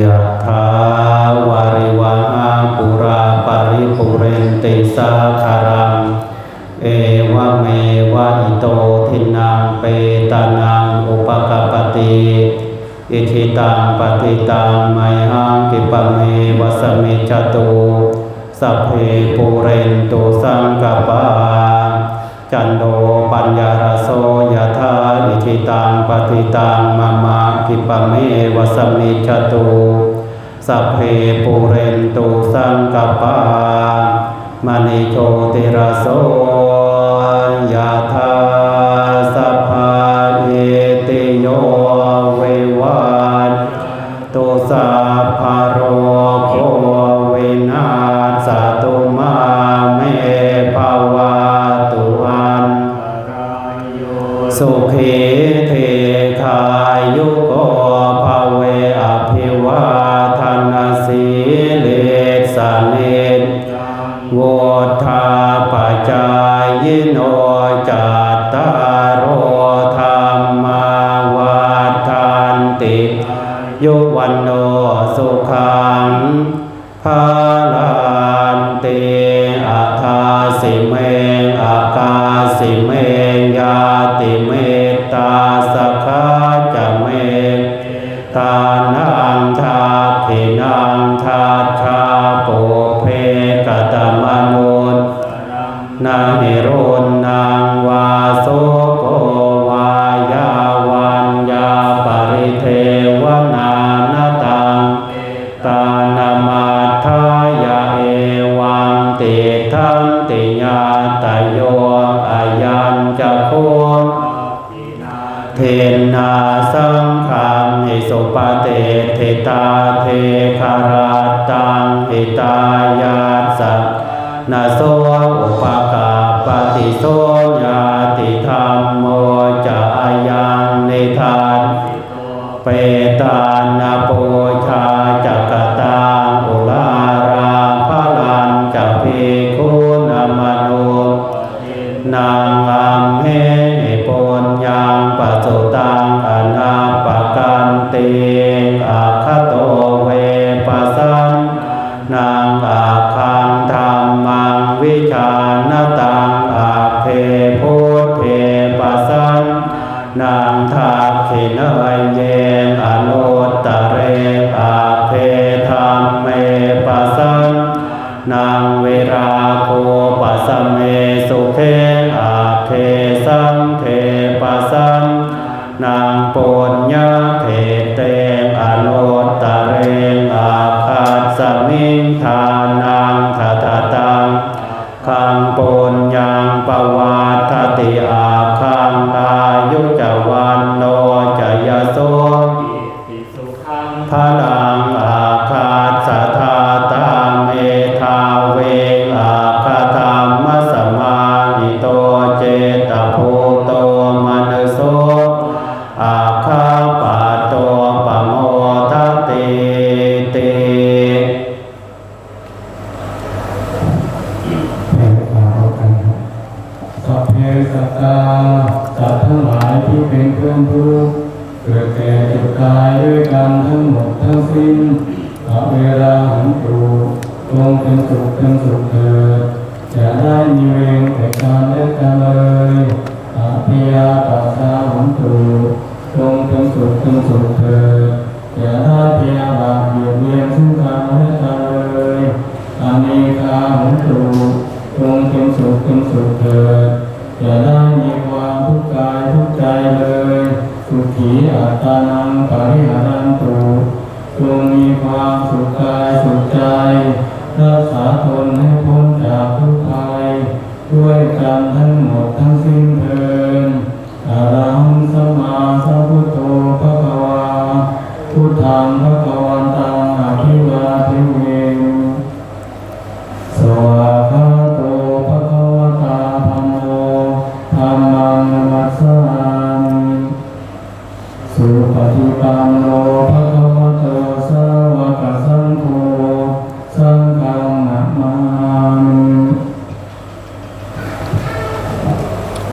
ยะถาวาริวหาปุราปริปุเรนติสาคารัง เอวะเมวะอิโตทินังเปตานังอุปกปปติอิทิตังปฏิตังไมหังกิปเมวสเมจตุสัพเพปุเรนตุส ปิปเมวสเมจตุสัพเพปุเรนตุสังกปามณิโชติระโสยธา จัตตารโอธรรมาวัฏานติโยวันโนสุขังภาลันติอาทาสิเมอากาสิเมยาติเมตตาสกขาจะเมงทานังทาขินังทาชาโปเพกตมนุนนาหิรุนนา สโกวายาวันยาปริเทวนานาตังกานามาทายาเอวังติทังติญาตโยอายัญจะโคเทนาสังขังหิสุปเตเทตาเทคาราตังหิตายาสันาโสอุปกาปฏิโสานาโปชาจักตังอุลาราพลันจะพิคุณมนุนางอัมเหปุญญังปัจจุตังอนาปกันติอาคโตเวปัสสังนางอาคังธรรมังวิชานตังอาเพพุทเทปัสสังนางทักขินเยานังทัตตังขังปุญญังปวาตติอาคังอายุจวา ตาสัตว์ทั้งหลายที่เป็นเพื่อนทุกข์เกิดแก่เจ็บตายด้วยกันทั้งหมดทั้งสิ้นขอเวลาหันตูจงเป็นสุขเป็นสุขเถิดอย่าได้มีเวรแต่การและกันเลยอาภิยาปัสสาหันตูจงเป็นสุขเป็นสุขเถิดอย่าได้พยาบาทเบียดเบียนซึ่งกันและกันเลยอานิคาหั สุขกายสุขใจรักษาตนให้พ้นจากทุกข์ภัยด้วยกันทั้งหมดทั้งสิ้นเทินอารา